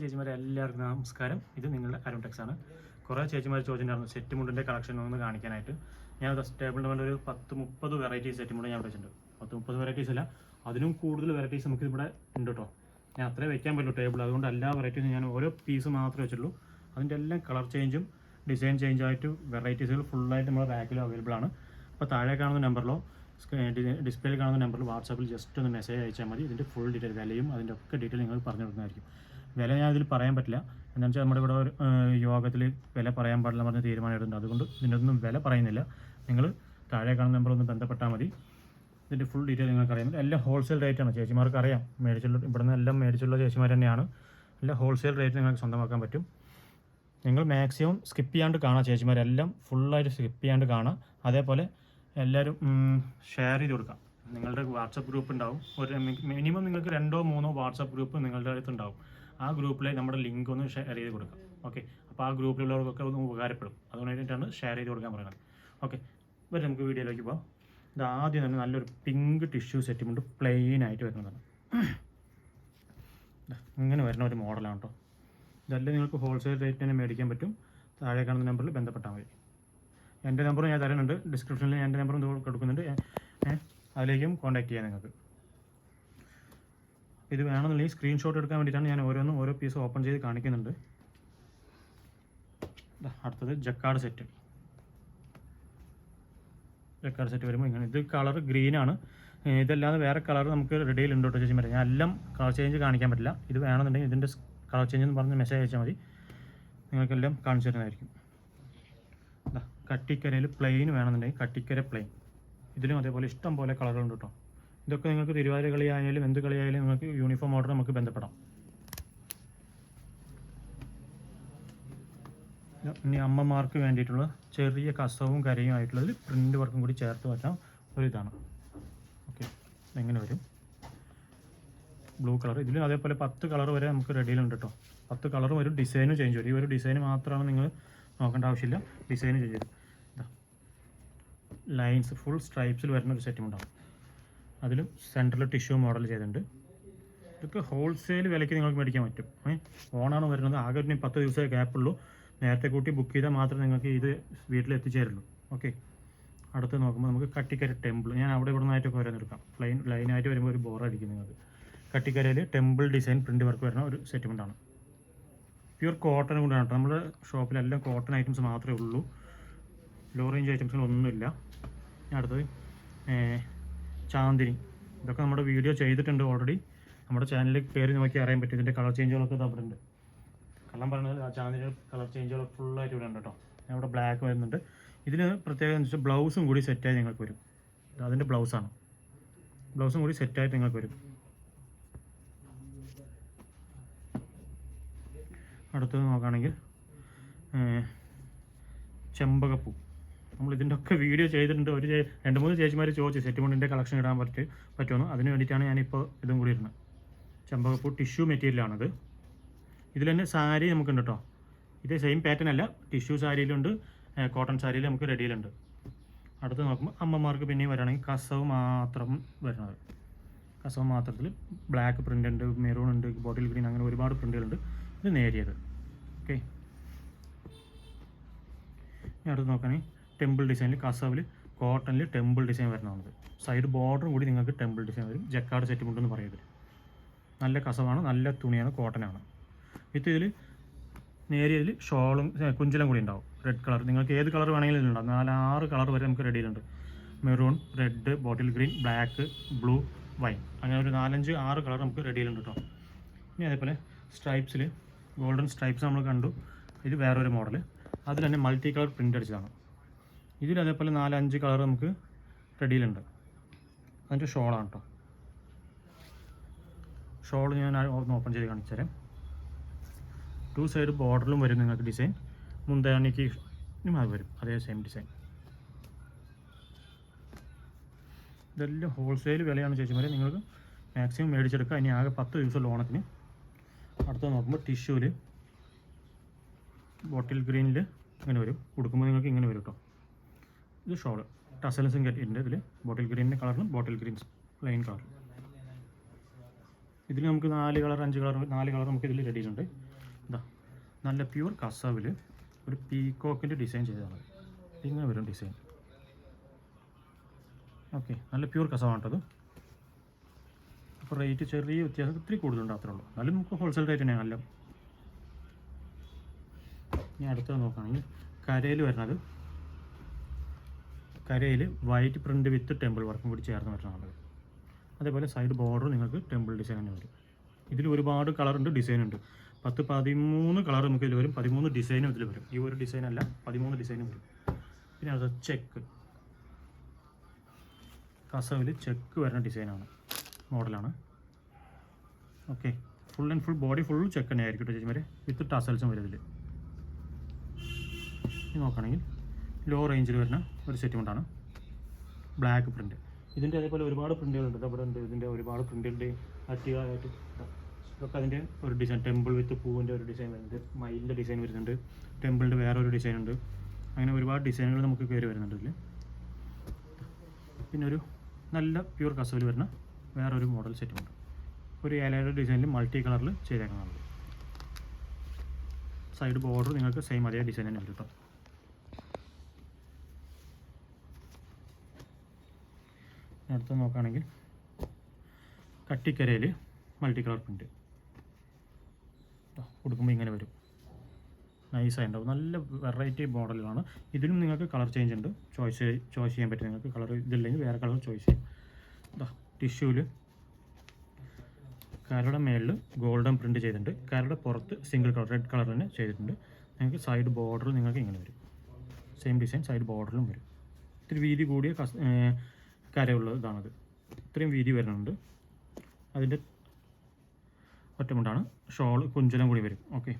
ചേച്ചിമാരെ എല്ലാവർക്കും നമസ്കാരം. ഇത് നിങ്ങളുടെ അരുൺ ടെക്സ് ആണ്. കുറേ ചേച്ചിമാർ ചോദിച്ചിട്ടുണ്ടായിരുന്നു സെറ്റ് മുണ്ടിന്റെ കളക്ഷൻ ഒന്ന് കാണിക്കാനായിട്ട്. ഞാൻ ടേബിളിന്റെ മേലെ ഒരു പത്ത് മുപ്പത് വെറൈറ്റി സെറ്റ് മുണ്ട് ഞാൻ വെച്ചിട്ടുണ്ട്. പത്ത് മുപ്പത് വെറൈറ്റീസ് അല്ല അതിനും കൂടുതൽ വെറൈറ്റീസ് നമുക്ക് ഇവിടെ ഉണ്ട് കേട്ടോ ഞാൻ അത്രേ വെക്കാൻ പറ്റുള്ളൂ ടേബിൾ അതുകൊണ്ട് എല്ലാ വെറൈറ്റീസും ഞാൻ ഓരോ പീസ് മാത്രമേ വെച്ചിട്ടുള്ളൂ. അതിന്റെ എല്ലാം കളർ ചേഞ്ചും ഡിസൈൻ ചേഞ്ചായിട്ട് വെറൈറ്റീസുകൾ ഫുള്ളായിട്ട് നമ്മുടെ റാക്കിലും അവൈലബിൾ ആണ്. അപ്പോൾ താഴെ കാണുന്ന നമ്പറിലോ ഡിസ്പ്ലേയിൽ കാണുന്ന നമ്പറിൽ വാട്സാപ്പിൽ ജസ്റ്റ് ഒന്ന് മെസ്സേജ് അയച്ചാൽ മതി. ഇതിന്റെ ഫുൾ ഡീറ്റെയിൽ വിലയും അതിന്റെ ഒക്കെ ഡീറ്റെയിൽ നിങ്ങൾ പറഞ്ഞു കൊടുക്കുന്നതായിരിക്കും. വില ഞാൻ ഇതിൽ പറയാൻ പറ്റില്ല. എന്താണെന്ന് വെച്ചാൽ നമ്മുടെ ഇവിടെ ഒരു യോഗത്തിൽ വില പറയാൻ പാടില്ല പറഞ്ഞ തീരുമാനം അതുകൊണ്ട് ഇതിനൊന്നും വില പറയുന്നില്ല. നിങ്ങൾ താഴെ കാണുന്ന നമ്പർ ഒന്ന് ബന്ധപ്പെട്ടാൽ മതി. ഇതിന്റെ ഫുൾ ഡീറ്റെയിൽ നിങ്ങൾക്ക് അറിയാം. എല്ലാം ഹോൾസെയിൽ റേറ്റാണ് ചേച്ചിമാർക്ക് അറിയാം. മേടിച്ചുള്ള ഇവിടെ നിന്ന് എല്ലാം മേടിച്ചുള്ള ചേച്ചിമാർ തന്നെയാണ്. എല്ലാം ഹോൾസെയിൽ റേറ്റ് നിങ്ങൾക്ക് സ്വന്തമാക്കാൻ പറ്റും. നിങ്ങൾ മാക്സിമം സ്കിപ്പ് ചെയ്യാണ്ട് കാണാം ചേച്ചിമാരെല്ലാം ഫുള്ളായിട്ട് സ്കിപ്പ് ചെയ്യാണ്ട് കാണാം. അതേപോലെ എല്ലാവരും ഷെയർ ചെയ്ത് കൊടുക്കാം. നിങ്ങളുടെ വാട്സപ്പ് ഗ്രൂപ്പ് ഉണ്ടാവും. ഒരു മിനിമം നിങ്ങൾക്ക് രണ്ടോ മൂന്നോ വാട്സപ്പ് ഗ്രൂപ്പ് നിങ്ങളുടെ അടുത്ത് ഉണ്ടാവും. ആ ഗ്രൂപ്പിൽ നമ്മുടെ ലിങ്ക് ഒന്ന് ഷെയർ ചെയ്ത് കൊടുക്കാം. ഓക്കെ അപ്പോൾ ആ ഗ്രൂപ്പിലുള്ളവർക്കൊക്കെ ഒന്ന് ഉപകാരപ്പെടും. അതുകൊണ്ടായിട്ടാണ് ഷെയർ ചെയ്ത് കൊടുക്കാൻ പറയുന്നത്. ഓക്കെ വരും നമുക്ക് വീഡിയോയിലേക്ക് പോകാം ഇത് ആദ്യം തന്നെ നല്ലൊരു പിങ്ക് ടിഷ്യൂ സെറ്റ് കൊണ്ട് പ്ലെയിൻ ആയിട്ട് വരുന്നതാണ് ഇങ്ങനെ വരുന്ന ഒരു മോഡലാണ് കേട്ടോ ഇതെല്ലാം നിങ്ങൾക്ക് ഹോൾസെയിൽ റേറ്റ് തന്നെ മേടിക്കാൻ പറ്റും. താഴെ കാണുന്ന നമ്പറിൽ ബന്ധപ്പെട്ടാൽ മതി. എന്റെ നമ്പർ ഞാൻ തരുന്നുണ്ട്. ഡിസ്ക്രിപ്ഷനിൽ എന്റെ നമ്പറും കൊടുക്കുന്നുണ്ട്. അതിലേക്കും കോൺടാക്ട് ചെയ്യാം നിങ്ങൾക്ക്. ഇത് വേണമെന്നുണ്ടെങ്കിൽ സ്ക്രീൻഷോട്ട് എടുക്കാൻ വേണ്ടിയിട്ടാണ് ഞാൻ ഓരോന്നും ഓരോ പീസ് ഓപ്പൺ ചെയ്ത് കാണിക്കുന്നുണ്ട്. അടുത്തത് ജക്കാർഡ് സെറ്റ് ജക്കാർഡ് സെറ്റ് വരുമ്പോൾ ഇങ്ങനെ. ഇത് കളർ ഗ്രീനാണ് ഇതല്ലാതെ വേറെ കളർ നമുക്ക് റെഡിയിൽ ഉണ്ട് കേട്ടോ ചേച്ചി ഞാൻ എല്ലാം കളർ ചേഞ്ച് കാണിക്കാൻ പറ്റില്ല. ഇത് വേണമെന്നുണ്ടെങ്കിൽ ഇതിന്റെ കളർ ചേഞ്ച് എന്ന് പറഞ്ഞ് മെസ്സേജ് അയച്ചാൽ മതി. നിങ്ങൾക്കെല്ലാം കാണിച്ചു തരുന്നതായിരിക്കും. കട്ടിക്കരയിൽ പ്ലെയിൻ വേണമെന്നുണ്ടെങ്കിൽ കട്ടിക്കര പ്ലെയിൻ ഇതിലും അതേപോലെ ഇഷ്ടം പോലെ കളറുണ്ട് കേട്ടോ. ഇതൊക്കെ നിങ്ങൾക്ക് തിരുവാതിര കളി ആയാലും എന്ത് കളിയായാലും നിങ്ങൾക്ക് യൂണിഫോം ഓർഡർ നമുക്ക് ബന്ധപ്പെടാം. ഇനി അമ്മമാർക്ക് വേണ്ടിയിട്ടുള്ള ചെറിയ കസവും കരയും ആയിട്ടുള്ളതിൽ പ്രിന്റ് വർക്കും കൂടി ചേർത്ത് വെച്ചാൽ ഒരു ഓക്കെ എങ്ങനെ വരും? ബ്ലൂ കളർ ഇതിൽ അതേപോലെ പത്ത് കളർ വരെ നമുക്ക് റെഡിയിലുണ്ട് കേട്ടോ പത്ത് കളറും ഒരു ഡിസൈനും ചേഞ്ച് വരും. ഈ ഒരു ഡിസൈൻ മാത്രമാണ് നിങ്ങൾ നോക്കേണ്ട ആവശ്യമില്ല. ഡിസൈനും ചേഞ്ച് വരും. ലൈൻസ് ഫുൾ സ്ട്രൈപ്സിൽ വരുന്ന ഒരു സെറ്റും അതിലും സെൻട്രൽ ടിഷ്യൂ മോഡൽ ചെയ്തിട്ടുണ്ട്. ഇതൊക്കെ ഹോൾസെയിൽ വിലയ്ക്ക് നിങ്ങൾക്ക് മേടിക്കാൻ പറ്റും. ഓണാണ് വരുന്നത്. ആകെ ഒരു പത്ത് ദിവസമേ ഗ്യാപ്പുള്ളൂ നേരത്തെ കൂട്ടി ബുക്ക് ചെയ്താൽ മാത്രമേ നിങ്ങൾക്ക് ഇത് വീട്ടിൽ എത്തിച്ചേരുള്ളൂ. ഓക്കെ അടുത്ത് നോക്കുമ്പോൾ നമുക്ക് കട്ടിക്കര ടെമ്പിൾ ഞാൻ അവിടെ ഇവിടെ നിന്നായിട്ടൊക്കെ വരാൻ എടുക്കാം പ്ലെയിൻ ലൈനായിട്ട് വരുമ്പോൾ ഒരു ബോറായിരിക്കും നിങ്ങൾക്ക്. കട്ടിക്കരയിൽ ടെമ്പിൾ ഡിസൈൻ പ്രിന്റ് വർക്ക് വരുന്ന ഒരു സെറ്റിൽമെന്റാണ് പ്യുർ കോട്ടൺ കൊണ്ടാണ് കേട്ടോ. നമ്മുടെ ഷോപ്പിലെല്ലാം കോട്ടൺ ഐറ്റംസ് മാത്രമേ ഉള്ളൂ. ലോ റേഞ്ച് ഐറ്റംസിനൊന്നുമില്ല അടുത്തത് ചാന്ദിനി ഇതൊക്കെ നമ്മുടെ വീഡിയോ ചെയ്തിട്ടുണ്ട് ഓൾറെഡി നമ്മുടെ ചാനലിൽ കയറി നോക്കി അറിയാൻ പറ്റും. ഇതിന്റെ കളർ ചേഞ്ചുകളൊക്കെ ഇത് അവിടെ ഉണ്ട് കള്ളം പറഞ്ഞാൽ ആ ചാന്ദിനി കളർ ചേഞ്ചുകളൊക്കെ ഫുള്ളായിട്ട് ഇവിടെ ഉണ്ട് കേട്ടോ. ഇവിടെ ബ്ലാക്ക് വരുന്നുണ്ട്. ഇതിന് പ്രത്യേകത എന്ന് വെച്ചാൽ ബ്ലൗസും കൂടി സെറ്റായി നിങ്ങൾക്ക് വരും. അതിന്റെ ബ്ലൗസാണ് ബ്ലൗസും കൂടി സെറ്റായിട്ട് നിങ്ങൾക്ക് വരും. അടുത്തത് നോക്കുകയാണെങ്കിൽ ചെമ്പകപ്പൂ. നമ്മൾ ഇതിന്റെ ഒക്കെ വീഡിയോ ചെയ്തിട്ടുണ്ട്. ഒരു രണ്ട് മൂന്ന് ചേച്ചിമാർ ചോദിച്ചു സെറ്റ് മുണ്ടിന്റെ കളക്ഷൻ ഇടാൻ പറ്റി പറ്റുമെന്ന് അതിന് വേണ്ടിയിട്ടാണ് ഞാനിപ്പോൾ ഇതും കൂടി ഇടുന്നത്. ചെമ്പകപ്പൂ ടിഷ്യൂ മെറ്റീരിയലാണത് ഇതിൽ തന്നെ സാരി നമുക്കുണ്ട് കേട്ടോ ഇത് സെയിം പാറ്റേൺ അല്ല. ടിഷ്യൂ സാരിയിലുണ്ട് കോട്ടൺ സാരിയിൽ നമുക്ക് റെഡിയിലുണ്ട് അടുത്ത് നോക്കുമ്പോൾ അമ്മമാർക്ക് പിന്നെയും വരികയാണെങ്കിൽ കസവ് മാത്രം വരുന്നത്. കസവ് മാത്രത്തിൽ ബ്ലാക്ക് പ്രിന്റ് ഉണ്ട് മെറൂൺ ഉണ്ട് ബോട്ടിൽ ഗ്രീൻ അങ്ങനെ ഒരുപാട് പ്രിന്റുകളുണ്ട് ഇത് നേരിയത്. ഓക്കെ ഇനി അടുത്ത് നോക്കുകയാണെങ്കിൽ ടെമ്പിൾ ഡിസൈനിൽ കസവിൽ കോട്ടണിൽ ടെമ്പിൾ ഡിസൈൻ വരുന്നതാണത്. സൈഡ് ബോർഡറും കൂടി നിങ്ങൾക്ക് ടെമ്പിൾ ഡിസൈൻ വരും. ജക്കാട് സെറ്റ് മുണ്ടെന്ന് പറയുന്നത് നല്ല കസവാണ് നല്ല തുണിയാണ് കോട്ടനാണ് വിത്ത് ഇതിൽ നേരിയതിൽ ഷോളും കുഞ്ചലും കൂടി ഉണ്ടാവും. റെഡ് കളർ നിങ്ങൾക്ക് ഏത് കളർ വേണമെങ്കിലും ഉണ്ടാവും നാല് ആറ് കളർ വരെ നമുക്ക് റെഡിയിലുണ്ട് maroon red bottle green black blue wine അങ്ങനെ ഒരു നാലഞ്ച് ആറ് കളർ നമുക്ക് റെഡിയിലുണ്ട് കേട്ടോ ഇനി അതേപോലെ സ്ട്രൈപ്സിൽ ഗോൾഡൻ സ്ട്രൈപ്സ് നമ്മൾ കണ്ടു. ഇത് വേറൊരു മോഡൽ അതിൽ തന്നെ മൾട്ടി കളർ പ്രിന്റ് അടിച്ചതാണ്. ഇതിൽ അതേപോലെ നാലഞ്ച് കളർ നമുക്ക് റെഡിയിലുണ്ട് അതിന്റെ ഷോളാണ് കേട്ടോ ഷോൾ ഞാൻ ഒന്ന് ഓപ്പൺ ചെയ്ത് കാണിച്ചു തരാം. ടു സൈഡ് ബോർഡറിലും വരും നിങ്ങൾക്ക് ഡിസൈൻ മുന്താണിക്ക് അത് വരും അതേ സെയിം ഡിസൈൻ ഇതെല്ലാം ഹോൾസെയിൽ വിലയാണ് ചേച്ചിമാരെ നിങ്ങൾക്ക് മാക്സിമം മേടിച്ചെടുക്കുക ഇനി ആകെ പത്ത് ദിവസം ഓണത്തിന് അടുത്ത നോക്കുമ്പോൾ ടിഷ്യൂവിൽ ബോട്ടിൽ ഗ്രീനിൽ ഇങ്ങനെ വരും. കൊടുക്കുമ്പോൾ നിങ്ങൾക്ക് ഇങ്ങനെ വരും കേട്ടോ ഇത് ഷോൾ ടസലസും കെട്ടിയിട്ടുണ്ട് ഇതിൽ ബോട്ടിൽ ഗ്രീനിന്റെ കളറിലും ബോട്ടിൽ ഗ്രീൻ പ്ലെയിൻ കളർ ഇതിൽ നമുക്ക് നാല് കളർ അഞ്ച് കളർ നാല് കളർ നമുക്ക് ഇതിൽ റെഡിയിലുണ്ട് ഇതാ നല്ല പ്യൂർ കസവിൽ ഒരു പീക്കോക്കിന്റെ ഡിസൈൻ ചെയ്തതാണ്. ഇങ്ങനെ വരും ഡിസൈൻ ഓക്കെ നല്ല പ്യൂർ കസവാണ് കേട്ടത് അപ്പോൾ റേറ്റ് ചെറിയ വ്യത്യാസം ഇത്തിരി കൂടുതലുണ്ട് അത്രേ ഉള്ളൂ. എന്നാലും നമുക്ക് ഹോൾസെയിൽ റേറ്റ് തന്നെയാണ് നല്ല ഇനി അടുത്തത് നോക്കുകയാണെങ്കിൽ കരയിൽ വരുന്നത് കരയിൽ വൈറ്റ് പ്രിന്റ് വിത്ത് ടെമ്പിൾ വർക്കും കൂടി ചേർന്ന് വരുന്നതാണ് അതേപോലെ സൈഡ് ബോർഡർ നിങ്ങൾക്ക് ടെമ്പിൾ ഡിസൈൻ തന്നെ വരും. ഇതിൽ ഒരുപാട് കളറുണ്ട് ഡിസൈൻ ഉണ്ട്. പത്ത് പതിമൂന്ന് കളർ നമുക്ക് ഇതിൽ വരും പതിമൂന്ന് ഡിസൈനും ഇതിൽ വരും. ഈ ഒരു ഡിസൈൻ അല്ല പതിമൂന്ന് ഡിസൈനും വരും. പിന്നെ അത് ചെക്ക് കസവിൽ ചെക്ക് വരുന്ന ഡിസൈനാണ് മോഡലാണ് okay full and full body full check തന്നെ ആയിരിക്കും ചേച്ചി ചേച്ചിമാരെ. വിത്ത് ടസൽസും വരും ഇതിൽ ഇത് നോക്കുകയാണെങ്കിൽ ലോ റേഞ്ചിൽ വരുന്ന ഒരു സെറ്റ് കൊണ്ടാണ് ബ്ലാക്ക് പ്രിന്റ് ഇതിന്റെ അതേപോലെ ഒരുപാട് പ്രിന്റുകളുണ്ട് ഇവിടെ ഉണ്ട് ഇതിന്റെ ഒരുപാട് പ്രിന്റുണ്ട് ആക്റ്റീവായിട്ട് ഇതൊക്കെ അതിന്റെ ഒരു ഡിസൈൻ ടെമ്പിൾ വിത്ത് പൂവിന്റെ ഒരു ഡിസൈൻ വരുന്നുണ്ട്. മയിലിന്റെ ഡിസൈൻ വരുന്നുണ്ട്. ടെമ്പിളിന്റെ വേറെ ഒരു ഡിസൈൻ ഉണ്ട്. അങ്ങനെ ഒരുപാട് ഡിസൈനുകൾ നമുക്ക് കയറി വരുന്നുണ്ട് ഇതിൽ പിന്നെ ഒരു നല്ല പ്യൂർ കസവിൽ വരുന്ന വേറൊരു മോഡൽ സെറ്റുമുണ്ട് ഒരു ഏലയുടെ ഡിസൈനിൽ മൾട്ടി കളറിൽ ചെയ്തേക്കുന്നതാണ്. സൈഡ് ബോർഡർ നിങ്ങൾക്ക് സെയിം അതേ ഡിസൈൻ തന്നെ കേട്ടോ അടുത്ത് നോക്കുകയാണെങ്കിൽ കട്ടിക്കരയിൽ മൾട്ടി കളർ പ്രിന്റ് കൊടുക്കുമ്പോൾ ഇങ്ങനെ വരും. നൈസായി ഉണ്ടാവും. നല്ല വെറൈറ്റി മോഡലുകളാണ് ഇതിലും നിങ്ങൾക്ക് കളർ ചേഞ്ച് ഉണ്ട്. ചോയ്സ് ചോയ്സ് ചെയ്യാൻ പറ്റും. നിങ്ങൾക്ക് കളർ ഇതില്ലെങ്കിൽ വേറെ കളർ ചോയ്സ് ചെയ്യാം. ഇതാ ടിഷ്യൂവിൽ കരയുടെ മേളിൽ ഗോൾഡൻ പ്രിന്റ് ചെയ്തിട്ടുണ്ട്. കരയുടെ പുറത്ത് സിംഗിൾ കളർ റെഡ് കളർ തന്നെ ചെയ്തിട്ടുണ്ട്. നിങ്ങൾക്ക് സൈഡ് ബോർഡറിൽ നിങ്ങൾക്ക് ഇങ്ങനെ വരും. സെയിം ഡിസൈൻ സൈഡ് ബോർഡറിലും വരും. ഇത്തിരി വീതി കൂടിയ കരയുള്ള ഇതാണത്. ഇത്രയും വീതി വരുന്നുണ്ട്. അതിന്റെ ഒറ്റമുണ്ടാണ്. ഷോൾ കുഞ്ചലം കൂടി വരും. ഓക്കെ.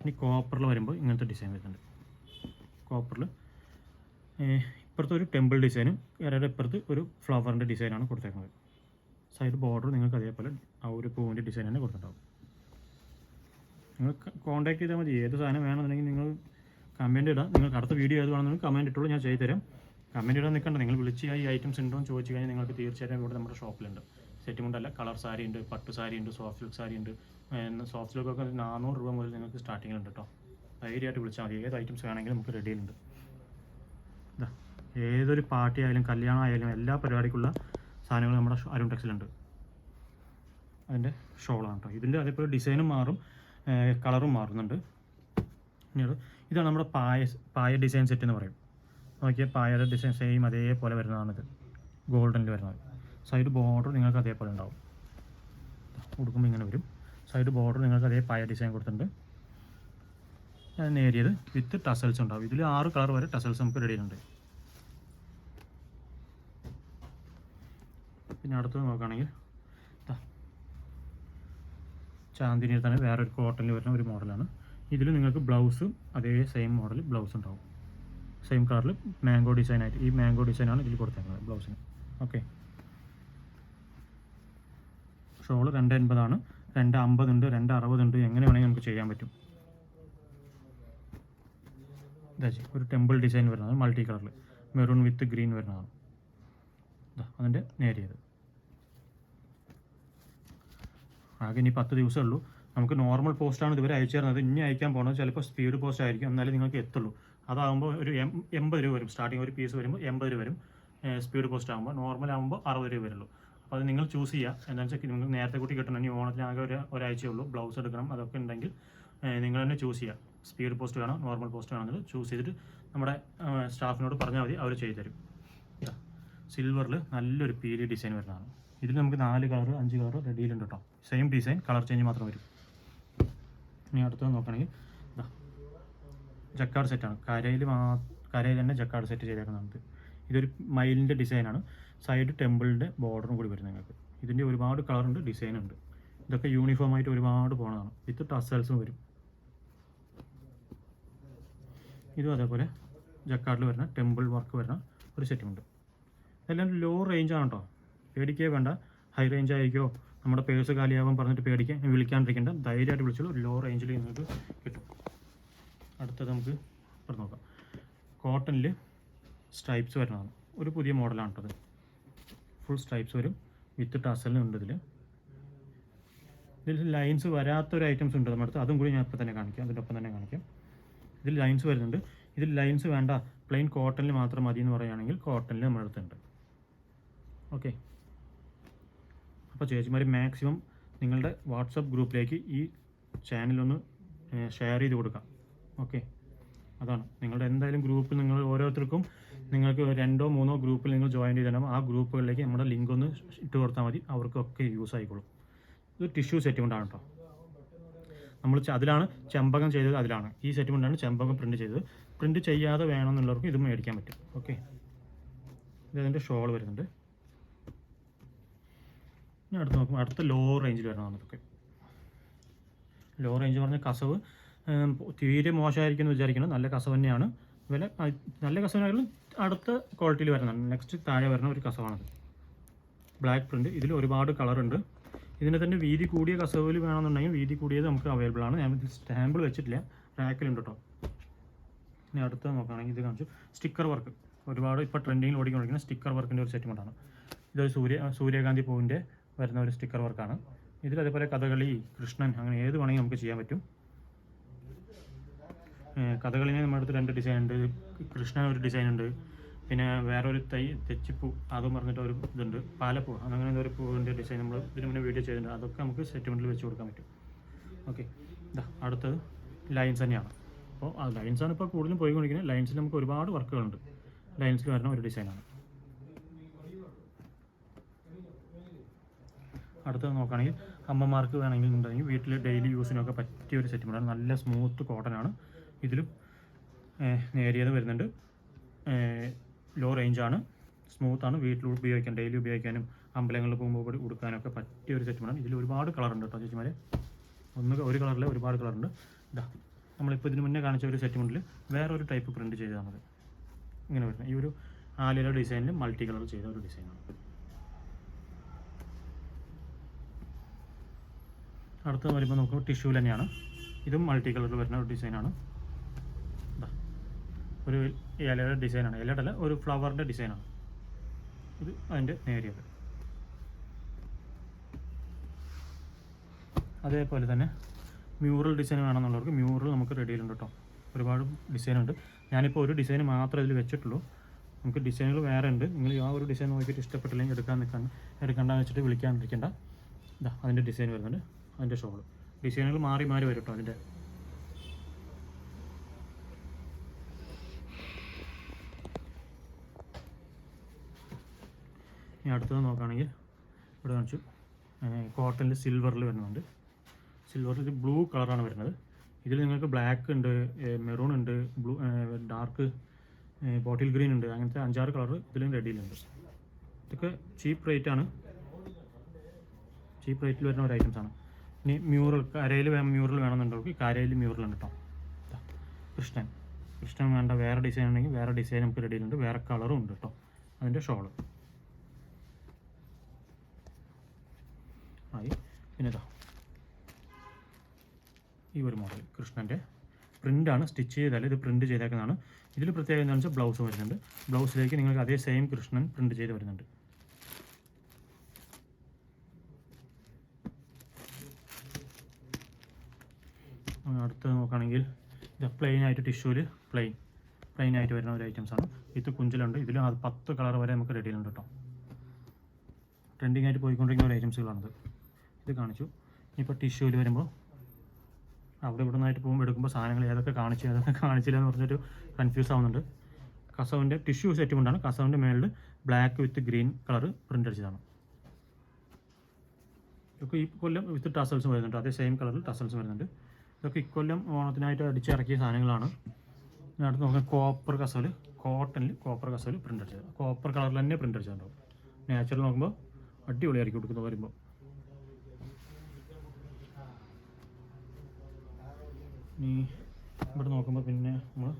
ഇനി കോപ്പറിൽ വരുമ്പോൾ ഇങ്ങനത്തെ ഡിസൈൻ വരുന്നുണ്ട്. കോപ്പറിൽ ഇപ്പുറത്ത് ഒരു ടെമ്പിൾ ഡിസൈനും കരയുടെ ഇപ്പുറത്ത് ഒരു ഫ്ലവറിന്റെ ഡിസൈനാണ് കൊടുത്തേക്കുന്നത്. സൈഡ് ബോർഡർ നിങ്ങൾക്ക് അതേപോലെ ആ ഒരു പൂവിന്റെ ഡിസൈൻ തന്നെ കൊടുത്തിട്ടുണ്ടാവും. നിങ്ങൾ കോൺടാക്ട് ചെയ്താൽ മതി. ഏത് സാധനം വേണമെന്നുണ്ടെങ്കിൽ നിങ്ങൾ കമന്റ് ഇടാം. നിങ്ങൾക്ക് അടുത്ത വീഡിയോ ഏത് വേണമെന്നുണ്ടെങ്കിൽ കമന്റ് ഇട്ടുള്ളൂ. ഞാൻ ചെയ്തു തരാം കമന്റ് ഇടാൻ നിൽക്കണ്ട. നിങ്ങൾ വിളിച്ച് ഈ ഐറ്റംസ് ഉണ്ടോ എന്ന് ചോദിച്ചു കഴിഞ്ഞാൽ നിങ്ങൾക്ക് തീർച്ചയായിട്ടും ഇവിടെ നമ്മുടെ ഷോപ്പിലുണ്ട്. സെറ്റ് മുണ്ടല്ല കളർ സാരി ഉണ്ട് പട്ട് സാരി ഉണ്ട് സോഫ്റ്റ് സിൽക്ക് സാരി ഉണ്ട്. സോഫ്റ്റ് സിൽക്കൊക്കെ നാനൂറ് രൂപ മുതൽ നിങ്ങൾക്ക് സ്റ്റാർട്ടിങ്ങിൽ ഉണ്ട് കേട്ടോ ധൈര്യമായിട്ട് വിളിച്ചാൽ മതി. ഏത് ഐറ്റംസ് വേണമെങ്കിലും നമുക്ക് റെഡിയിലുണ്ട് ഏതൊരു പാർട്ടി ആയാലും കല്യാണം ആയാലും എല്ലാ പരിപാടിക്കുള്ള സാധനങ്ങളും നമ്മുടെ അരുൺ ടെക്സിലുണ്ട് അതിന്റെ ഷോളാണ് കേട്ടോ ഇതിന്റെ അതേപോലെ ഡിസൈനും മാറും. കളറും മാറുന്നുണ്ട്. ഇതാണ് നമ്മുടെ പായ പായ ഡിസൈൻ സെറ്റ് എന്ന് പറയും. നോക്കിയാൽ പായയുടെ ഡിസൈൻ സെയിം അതേപോലെ വരുന്നതാണിത് ഗോൾഡനിൽ വരുന്നത്. സൈഡ് ബോർഡർ നിങ്ങൾക്ക് അതേപോലെ ഉണ്ടാവും. കൊടുക്കുമ്പോൾ ഇങ്ങനെ വരും. സൈഡ് ബോർഡർ നിങ്ങൾക്ക് അതേ പായ ഡിസൈൻ കൊടുത്തിട്ടുണ്ട്. ഞാൻ നേരിയത് വിത്ത് ടസൽസ് ഉണ്ടാവും. ഇതിൽ ആറ് കളർ വരെ ടസൽസ് നമുക്ക് റെഡിയുണ്ട് പിന്നെ അടുത്തത് നോക്കുകയാണെങ്കിൽ ചാന്ദിനിയിൽ തന്നെ വേറൊരു കോട്ടണിൽ വരുന്ന ഒരു മോഡലാണ് ഇതിൽ നിങ്ങൾക്ക് ബ്ലൗസും അതേ സെയിം മോഡൽ ബ്ലൗസ് ഉണ്ടാവും. സെയിം കളറിൽ മാംഗോ ഡിസൈൻ ആയിട്ട് ഈ മാംഗോ ഡിസൈനാണ് ഇതിൽ കൊടുത്തേക്കുന്നത് ബ്ലൗസിന്. ഓക്കെ. ഷോൾ രണ്ട് എൺപതാണ് രണ്ട് അമ്പതുണ്ട് രണ്ട് അറുപതുണ്ട് എങ്ങനെ വേണമെങ്കിൽ നമുക്ക് ചെയ്യാൻ പറ്റും. ഒരു ടെമ്പിൾ ഡിസൈൻ വരുന്നത് മൾട്ടി കളറിൽ. മെറൂൺ വിത്ത് ഗ്രീൻ വരുന്നതാണ്. അതിന്റെ നേരിയത്. ആകെ ഇനി പത്ത് ദിവസമേ ഉള്ളൂ. നമുക്ക് നോർമൽ പോസ്റ്റാണ് ഇതുവരെ അയച്ചു തരുന്നത്. ഇനി അയക്കാൻ പോകുന്നത് ചിലപ്പോൾ സ്പീഡ് പോസ്റ്റ് ആയിരിക്കും. എന്നാലും നിങ്ങൾക്ക് എത്തുള്ളൂ. അതാകുമ്പോൾ ഒരു എൺപത് രൂപ വരും. സ്റ്റാർട്ടിങ് ഒരു പീസ് വരുമ്പോൾ എൺപത് രൂപ വരും. സ്പീഡ് പോസ്റ്റ് ആകുമ്പോൾ നോർമൽ ആകുമ്പോൾ അറുപത് രൂപ വരുള്ളൂ. അപ്പോൾ അത് നിങ്ങൾ ചൂസ് ചെയ്യുക എന്താണെന്ന് വെച്ചാൽ നിങ്ങൾക്ക് നേരത്തെ കൂട്ടി കിട്ടണം. ഇനി ഓണത്തിന് ആകെ ഒരു ഒരാഴ്ചയേ ഉള്ളൂ. ബ്ലൗസ് എടുക്കണം. അതൊക്കെ ഉണ്ടെങ്കിൽ നിങ്ങൾ തന്നെ ചൂസ് ചെയ്യുക സ്പീഡ് പോസ്റ്റ് വേണോ നോർമൽ പോസ്റ്റ് വേണമെങ്കിൽ ചൂസ് ചെയ്തിട്ട് നമ്മുടെ സ്റ്റാഫിനോട് പറഞ്ഞാൽ മതി. അവർ ചെയ്തു തരും. സിൽവറിൽ നല്ലൊരു പീലി ഡിസൈൻ വരുന്നതാണ്. ഇതിൽ നമുക്ക് നാല് കളർ അഞ്ച് കളർ റെഡിയിലുണ്ട് കേട്ടോ സെയിം ഡിസൈൻ കളർ ചേഞ്ച് മാത്രം വരും. ഇനി അടുത്തത് നോക്കുകയാണെങ്കിൽ ജക്കാർഡ് സെറ്റാണ് കരയിൽ മാ കരയിൽ തന്നെ ജക്കാർഡ് സെറ്റ് ചെയ്തേക്കുന്നത് ഇതൊരു മയിലിന്റെ ഡിസൈനാണ് സൈഡ് ടെമ്പിളിന്റെ ബോർഡറും കൂടി വരും നിങ്ങൾക്ക്. ഇതിന്റെ ഒരുപാട് കളറുണ്ട് ഡിസൈൻ ഉണ്ട്. ഇതൊക്കെ യൂണിഫോം ആയിട്ട് ഒരുപാട് പോണതാണ്. വിത്ത് ടസൽസും വരും. ഇതും അതേപോലെ ജക്കാർഡിൽ വരുന്ന ടെമ്പിൾ വർക്ക് വരുന്ന ഒരു സെറ്റുമുണ്ട് എല്ലാം ലോ റേഞ്ചാണ് കേട്ടോ പേടിക്കേ വേണ്ട. ഹൈ റേഞ്ച് ആയിരിക്കോ? നമ്മുടെ പേഴ്സ് കാലിയാവാൻ പറഞ്ഞിട്ട് പേടിക്കാൻ വിളിക്കാണ്ടിരിക്കേണ്ട. ധൈര്യമായിട്ട് വിളിച്ചോളൂ. ലോ റേഞ്ചിൽ നിങ്ങൾക്ക് കിട്ടും. അടുത്തത് നമുക്ക് പറഞ്ഞു നോക്കാം. കോട്ടണിൽ സ്ട്രൈപ്സ് വരുന്നതാണ്. ഒരു പുതിയ മോഡലാണ് കേട്ടത് ഫുൾ സ്ട്രൈപ്സ് വരും. വിത്ത് ടസലും ഉണ്ട് ഇതിൽ ഇതിൽ ലൈൻസ് വരാത്തൊരു ഐറ്റംസ് ഉണ്ട് നമ്മുടെ അടുത്ത്. അതും കൂടി ഞാൻ ഇപ്പോൾ തന്നെ കാണിക്കാം. അതിന്റെ ഒപ്പം തന്നെ കാണിക്കാം. ഇതിൽ ലൈൻസ് വരുന്നുണ്ട്. ഇതിൽ ലൈൻസ് വേണ്ട. പ്ലെയിൻ കോട്ടണിൽ മാത്രം മതി എന്ന് പറയുകയാണെങ്കിൽ കോട്ടണിൽ നമ്മുടെ അടുത്തുണ്ട്. ഓക്കെ അപ്പോൾ ചേച്ചിമാർ മാക്സിമം നിങ്ങളുടെ വാട്സപ്പ് ഗ്രൂപ്പിലേക്ക് ഈ ചാനലൊന്ന് ഷെയർ ചെയ്ത് കൊടുക്കാം. ഓക്കെ. അതാണ്. നിങ്ങളുടെ എന്തായാലും ഗ്രൂപ്പിൽ നിങ്ങൾ ഓരോരുത്തർക്കും നിങ്ങൾക്ക് രണ്ടോ മൂന്നോ ഗ്രൂപ്പിൽ നിങ്ങൾ ജോയിൻ ചെയ്തിടണം ആ ഗ്രൂപ്പുകളിലേക്ക് നമ്മുടെ ലിങ്ക് ഒന്ന് ഇട്ട് കൊടുത്താൽ മതി. അവർക്കൊക്കെ യൂസ് ആയിക്കോളും. ഇത് ടിഷ്യൂ സെറ്റ് കൊണ്ടാണ് കേട്ടോ നമ്മൾ അതിലാണ് ചെമ്പകം ചെയ്തത് അതിലാണ്. ഈ സെറ്റ് കൊണ്ടാണ് ചെമ്പകം പ്രിന്റ് ചെയ്തത്. പ്രിന്റ് ചെയ്യാതെ വേണമെന്നുള്ളവർക്ക് ഇത് മേടിക്കാൻ പറ്റും. ഓക്കെ. ഇത് അതിന്റെ ഷോൾ വരുന്നുണ്ട്. ഇനി അടുത്ത് നോക്കും അടുത്ത ലോ റേഞ്ചിൽ വരണതാണ് ഇതൊക്കെ ലോ റേഞ്ച് പറഞ്ഞ കസവ് തീരെ മോശമായിരിക്കും എന്ന് വിചാരിക്കണം നല്ല കസവ് തന്നെയാണ്. വില നല്ല കസവിനായാലും അടുത്ത ക്വാളിറ്റിയിൽ വരുന്നതാണ്. നെക്സ്റ്റ് താഴെ വരുന്ന ഒരു കസവാണത് ബ്ലാക്ക് പ്രിന്റ് ഇതിൽ ഒരുപാട് കളറുണ്ട് ഇതിന് തന്നെ വീതി കൂടിയ കസവിൽ വേണമെന്നുണ്ടെങ്കിൽ വീതി കൂടിയത് നമുക്ക് അവൈലബിൾ ആണ്. ഞാൻ സ്റ്റാമ്പിൾ വെച്ചിട്ടില്ല. റാക്കിലുണ്ട് കേട്ടോ ഇനി അടുത്ത നോക്കുകയാണെങ്കിൽ ഇത് കാണിച്ചു. സ്റ്റിക്കർ വർക്ക് ഒരുപാട് ഇപ്പോൾ ട്രെൻഡിങ്ങിൽ ഓടിക്കൊണ്ടിരിക്കുന്ന സ്റ്റിക്കർ വർക്കിന്റെ ഒരു സെറ്റ്മെന്റാണ് ഇതൊരു സൂര്യ സൂര്യകാന്തി പൂവിന്റെ വരുന്ന ഒരു സ്റ്റിക്കർ വർക്കാണ് ഇതിൽ അതേപോലെ കഥകളി കൃഷ്ണൻ അങ്ങനെ ഏത് വേണമെങ്കിൽ നമുക്ക് ചെയ്യാൻ പറ്റും. കഥകളിനെ നമ്മുടെ അടുത്ത് രണ്ട് ഡിസൈൻ ഉണ്ട്. കൃഷ്ണ ഒരു ഡിസൈൻ ഉണ്ട്. പിന്നെ വേറെ ഒരു തൈ തെച്ചിപ്പൂ അതും പറഞ്ഞിട്ട് ഒരു ഇതുണ്ട്. പാലപ്പൂ അങ്ങനെ ഒരു പൂവിന്റെ ഡിസൈൻ നമ്മൾ ഇതിന് മുന്നേ വീഡിയോ ചെയ്തിട്ടുണ്ട്. അതൊക്കെ നമുക്ക് സെറ്റിൽമെന്റിൽ വെച്ച് കൊടുക്കാൻ പറ്റും. ഓക്കെ ഇതാ അടുത്തത് ലൈൻസ് തന്നെയാണ്. അപ്പോൾ ആ ലൈൻസാണ് ഇപ്പോൾ കൂടുതലും പോയിക്കൊണ്ടിരിക്കുന്നത്. ലൈൻസിൽ നമുക്ക് ഒരുപാട് വർക്കുകളുണ്ട്. ലൈൻസിൽ വരുന്ന ഒരു ഡിസൈനാണ് അടുത്തത് നോക്കുകയാണെങ്കിൽ അമ്മമാർക്ക് വേണമെങ്കിൽ ഉണ്ടെങ്കിൽ വീട്ടിൽ ഡെയിലി യൂസിനൊക്കെ പറ്റിയ ഒരു സെറ്റിമെന്റാണ് നല്ല സ്മൂത്ത് കോട്ടനാണ് ഇതിലും നേരിയത് വരുന്നുണ്ട്. ലോ റേഞ്ചാണ് സ്മൂത്താണ് വീട്ടിൽ ഉപയോഗിക്കാൻ ഡെയിലി ഉപയോഗിക്കാനും അമ്പലങ്ങളിൽ പോകുമ്പോൾ കൂടി ഉടുക്കാനൊക്കെ പറ്റിയ ഒരു സെറ്റിമെന്റാണ് ഇതിൽ ഒരുപാട് കളറുണ്ട് കേട്ടോ ചേച്ചിമാരെ. ഒന്ന് ഒരു കളറിൽ ഒരുപാട് കളറുണ്ട് ഇതാ നമ്മളിപ്പോൾ ഇതിന് മുന്നേ കാണിച്ച ഒരു സെറ്റുമണ്ടിൽ വേറെ ഒരു ടൈപ്പ് പ്രിന്റ് ചെയ്തതാണത് ഇങ്ങനെ വരുന്നത് ഈ ഒരു ആലില ഡിസൈനിൽ മൾട്ടി കളർ ചെയ്ത ഒരു ഡിസൈനാണ് അടുത്ത വരുമ്പോൾ നമുക്ക് ടിഷ്യൂ തന്നെയാണ്. ഇതും മൾട്ടി കളറിൽ വരുന്ന ഒരു ഡിസൈനാണ്. ഒരു ഇലയുടെ ഡിസൈനാണ്. ഇലയുടെ അല്ല ഒരു ഫ്ലവറിന്റെ ഡിസൈനാണ്. ഇത് അതിന്റെ നേരിയത് അതേപോലെ തന്നെ മ്യൂറൽ ഡിസൈൻ വേണമെന്നുള്ളവർക്ക് മ്യൂറൽ നമുക്ക് റെഡിയിലുണ്ട് കേട്ടോ ഒരുപാട് ഡിസൈൻ ഉണ്ട്. ഞാനിപ്പോൾ ഒരു ഡിസൈൻ മാത്രമേ ഇതിൽ വെച്ചിട്ടുള്ളൂ. നമുക്ക് ഡിസൈനുകൾ വേറെ ഉണ്ട്. നിങ്ങൾ ആ ഒരു ഡിസൈൻ നോക്കിയിട്ട് ഇഷ്ടപ്പെട്ടില്ലെങ്കിൽ എടുക്കാൻ നിൽക്കാൻ എടുക്കണ്ടെന്ന് വെച്ചിട്ട് വിളിക്കാണ്ടിരിക്കേണ്ട ഇതാ അതിന്റെ ഡിസൈൻ വരുന്നുണ്ട്. അതിന്റെ ഷോൾ ഡിസൈനുകൾ മാറി മാറി വരും കേട്ടോ അതിന്റെ ഇനി അടുത്തത് നോക്കുകയാണെങ്കിൽ ഇവിടെ കാണിച്ചു. കോട്ടണിൽ സിൽവറിൽ വരുന്നുണ്ട്. സിൽവറിൽ ബ്ലൂ കളറാണ് വരുന്നത്. ഇതിൽ നിങ്ങൾക്ക് ബ്ലാക്ക് ഉണ്ട് മെറൂൺ ഉണ്ട് ബ്ലൂ ഡാർക്ക് ബോട്ടിൽ ഗ്രീൻ ഉണ്ട് അങ്ങനത്തെ അഞ്ചാറ് കളർ ഇതിലും റെഡിയിലുണ്ട് ഇതൊക്കെ ചീപ്പ് റേറ്റ് ആണ്. ചീപ്പ് റേറ്റിൽ വരുന്ന ഒരു ഐറ്റംസ് ആണ്. ഇനി മ്യൂറൽ കരയിൽ മ്യൂറൽ വേണമെന്നുണ്ടെങ്കിൽ കരയിൽ മ്യൂറൽ ഉണ്ട് കേട്ടോ കൃഷ്ണൻ. കൃഷ്ണൻ വേണ്ട വേറെ ഡിസൈൻ ഉണ്ടെങ്കിൽ വേറെ ഡിസൈൻ നമുക്ക് റെഡിയിലുണ്ട് വേറെ കളറും ഉണ്ട് കേട്ടോ അതിന്റെ ഷോൾ ആയി. പിന്നെ ഇതാ. ഈ ഒരു മോഡൽ കൃഷ്ണന്റെ പ്രിന്റാണ് സ്റ്റിച്ച് ചെയ്താൽ ഇത് പ്രിന്റ് ചെയ്തേക്കുന്നതാണ്. ഇതിൽ പ്രത്യേകത എന്താണെന്ന് വെച്ചാൽ ബ്ലൗസ് വരുന്നുണ്ട്. ബ്ലൗസിലേക്ക് നിങ്ങൾക്ക് അതേ സെയിം കൃഷ്ണൻ പ്രിന്റ് ചെയ്ത് വരുന്നുണ്ട്. അടുത്ത് നോക്കുകയാണെങ്കിൽ ഇത് പ്ലെയിൻ ആയിട്ട് ടിഷ്യൂൽ പ്ലെയിൻ പ്ലെയിൻ ആയിട്ട് വരുന്ന ഒരു ഐറ്റംസ് ആണ്. ഇത് കുഞ്ചലുണ്ട്. ഇതിലും അത് പത്ത് കളർ വരെ നമുക്ക് റെഡിയിലുണ്ട് കേട്ടോ ട്രെൻഡിങ് ആയിട്ട് പോയിക്കൊണ്ടിരിക്കുന്ന ഒരു ഐറ്റംസുകളാണിത് ഇത് കാണിച്ചു. ഇനിയിപ്പോൾ ടിഷ്യൂവിൽ വരുമ്പോൾ അവിടെ ഇവിടെ നിന്നായിട്ട് പോകുമ്പോൾ എടുക്കുമ്പോൾ സാധനങ്ങൾ ഏതൊക്കെ കാണിച്ചു ഏതൊക്കെ കാണിച്ചില്ല എന്ന് പറഞ്ഞൊരു കൺഫ്യൂസ് ആവുന്നുണ്ട്. കസവിന്റെ ടിഷ്യൂ സെറ്റ് കൊണ്ടാണ് കസവിന്റെ മേളിൽ black with green colour print അടിച്ചതാണ്. ഇതൊക്കെ ഈ കൊല്ലം വിത്ത് ടസൽസ് വരുന്നുണ്ട്. അതേ സെയിം കളറിൽ ടസൽസ് വരുന്നുണ്ട്. ഇതൊക്കെ ഇക്കൊല്ലം ഓണത്തിനായിട്ട് അടിച്ചിറക്കിയ സാധനങ്ങളാണ്. അടുത്ത് നോക്കാം. കോപ്പർ കസവിൽ കോട്ടണിൽ കോപ്പർ കസവിൽ പ്രിന്റ് അടിച്ചത്. കോപ്പർ കളറിൽ തന്നെ പ്രിന്റ് അടിച്ചിട്ടുണ്ടാവും നാച്ചുറൽ നോക്കുമ്പോൾ അടിപൊളിയായിരിക്കും കൊടുക്കുന്നത് വരുമ്പോൾ ഇനി ഇവിടെ നോക്കുമ്പോൾ പിന്നെ നമ്മൾ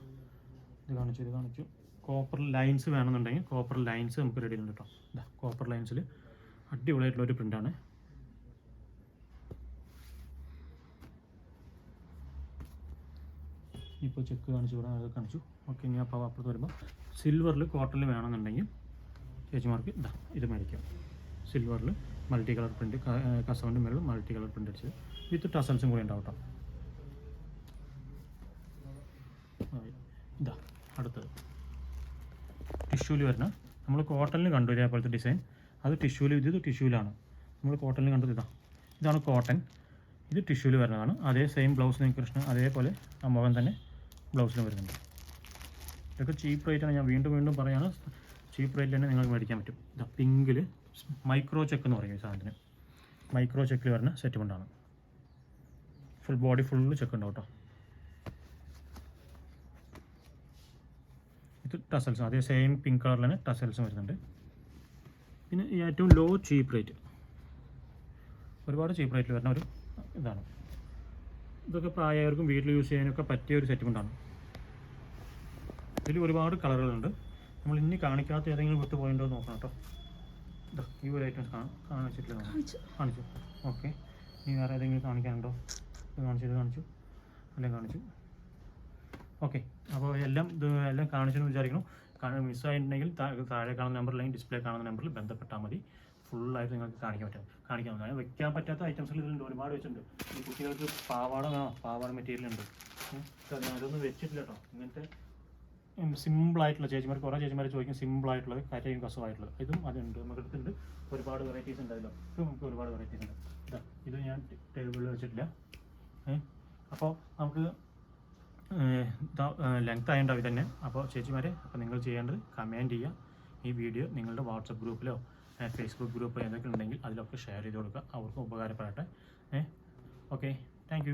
ഇത് കാണിച്ചു ഇത് കാണിച്ചു. കോപ്പർ ലൈൻസ് വേണമെന്നുണ്ടെങ്കിൽ കോപ്പർ ലൈൻസ് നമുക്ക് റെഡി ഉണ്ട് കേട്ടോ ഇതാ കോപ്പർ ലൈൻസിൽ അടിപൊളിയായിട്ടുള്ള ഒരു പ്രിന്റാണ് ഇപ്പോൾ ചെക്ക് കാണിച്ചു ഇവിടെ അത് കാണിച്ചു. ഓക്കെ ഇനി അപ്പോൾ അപ്പുറത്ത് വരുമ്പോൾ സിൽവറിൽ കോട്ടണിൽ വേണമെന്നുണ്ടെങ്കിൽ ചേച്ചിമാർക്ക് ഇതാ ഇത് മേടിക്കാം. സിൽവറിൽ മൾട്ടി കളർ പ്രിന്റ് കസവന്റെ മേളിൽ മൾട്ടി കളർ പ്രിന്റ് അടിച്ചത്. വിത്ത് ടസൽസും കൂടി ഉണ്ടാവും കേട്ടോ ആയി. ഇതാ അടുത്തത്. ടിഷ്യൂൽ വരുന്ന നമ്മൾ കോട്ടണിൽ കണ്ടു ഇതേപോലത്തെ ഡിസൈൻ. അത് ടിഷ്യൂൽ ഇത് ടിഷ്യൂലാണ്. നമ്മൾ കോട്ടണിൽ കണ്ടത് ഇതാ. ഇതാണ് കോട്ടൺ. ഇത് ടിഷ്യൂൽ വരുന്നതാണ്. അതേ സെയിം ബ്ലൗസ് നിങ്ങൾക്ക് പ്രശ്നം അതേപോലെ ആ മുഖം തന്നെ ബ്ലൗസിന് വരുന്നുണ്ട്. ഇതൊക്കെ ചീപ്പ് റേറ്റാണ് ഞാൻ വീണ്ടും വീണ്ടും പറയുകയാണ് ചീപ്പ് റേറ്റിൽ തന്നെ നിങ്ങൾക്ക് മേടിക്കാൻ പറ്റും. ഇതാ പിങ്കിൽ മൈക്രോ ചെക്ക് എന്ന് പറയും ഈ സാധനത്തിന്. മൈക്രോ ചെക്കിൽ വരുന്ന സെറ്റ് കൊണ്ടാണ് ഫുൾ ബോഡി ഫുള്ള് ചെക്ക് ഉണ്ടാവും കേട്ടോ. ഇത് ടസൽസും അതേ സെയിം പിങ്ക് കളറിൽ തന്നെ ടസൽസും വരുന്നുണ്ട്. പിന്നെ ഏറ്റവും ലോ ചീപ്പ് റേറ്റ് ഒരുപാട് ചീപ്പ് റേറ്റിൽ വരുന്ന ഒരു ഇതാണ്. ഇതൊക്കെ പ്രായമായവർക്കും വീട്ടിൽ യൂസ് ചെയ്യാനൊക്കെ പറ്റിയ ഒരു സെറ്റ് കൊണ്ടാണ്. ഇതിൽ ഒരുപാട് കളറുകളുണ്ട് നമ്മൾ ഇനി കാണിക്കാത്ത ഏതെങ്കിലും വിട്ടു പോയിട്ടോ നോക്കണം കേട്ടോ. ഈ ഒരു ഐറ്റംസ് കാണിച്ചിട്ടില്ല കാണിച്ചു. ഓക്കെ. ഇനി വേറെ ഏതെങ്കിലും കാണിക്കാനുണ്ടോ? ഇത് കാണിച്ചു ഇത് കാണിച്ചു. അല്ലെങ്കിൽ കാണിച്ചു. ഓക്കെ. അപ്പോൾ എല്ലാം ഇത് എല്ലാം കാണിച്ചെന്ന് കാരണം മിസ്സായിട്ടുണ്ടെങ്കിൽ താഴെ കാണുന്ന നമ്പർ അല്ലെങ്കിൽ ഡിസ്പ്ലേ കാണുന്ന നമ്പറിൽ ബന്ധപ്പെട്ടാൽ മതി. ഫുള്ളായിട്ട് നിങ്ങൾക്ക് കാണിക്കാൻ പറ്റും. കാണിക്കാൻ പറ്റും. വെക്കാൻ പറ്റാത്ത ഐറ്റംസിൽ ഇതിലുണ്ട്. ഒരുപാട് വെച്ചിട്ടുണ്ട്. ഈ കുട്ടികൾക്ക് പാവാട വേണം. പാവാട മെറ്റീരിയൽ ഉണ്ട്. അതൊന്നും വെച്ചിട്ടില്ല കേട്ടോ. ഇങ്ങനത്തെ സിമ്പിളായിട്ടുള്ള ചേച്ചിമാർ കുറേ ചേച്ചിമാർ ചോദിക്കും സിമ്പിളായിട്ടുള്ളത് കാറ്റയും കസവായിട്ടുള്ളത്. ഇതും അതുണ്ട്. നമുക്ക് അടുത്തുണ്ട്. ഒരുപാട് വെറൈറ്റീസ് ഉണ്ട് അതിലോ. ഇതും നമുക്ക് ഒരുപാട് വെറൈറ്റീസ് ഉണ്ട്. ഇതാ ഇത് ഞാൻ ടേബിളിൽ വെച്ചിട്ടില്ല. അപ്പോൾ നമുക്ക് ലെങ്ത് ആയതുകൊണ്ട് തന്നെ. അപ്പോൾ ചേച്ചിമാരെ അപ്പോൾ നിങ്ങൾ ചെയ്യേണ്ടത് കമന്റ് ചെയ്യുക ഈ വീഡിയോ നിങ്ങളുടെ വാട്സപ്പ് ഗ്രൂപ്പിലോ ഫേസ്ബുക്ക് ഗ്രൂപ്പോ എന്തൊക്കെ ഉണ്ടെങ്കിൽ അതിലൊക്കെ ഷെയർ ചെയ്ത് കൊടുക്കുക. അവർക്കും ഉപകാരപ്പെടട്ടെ. Okay thank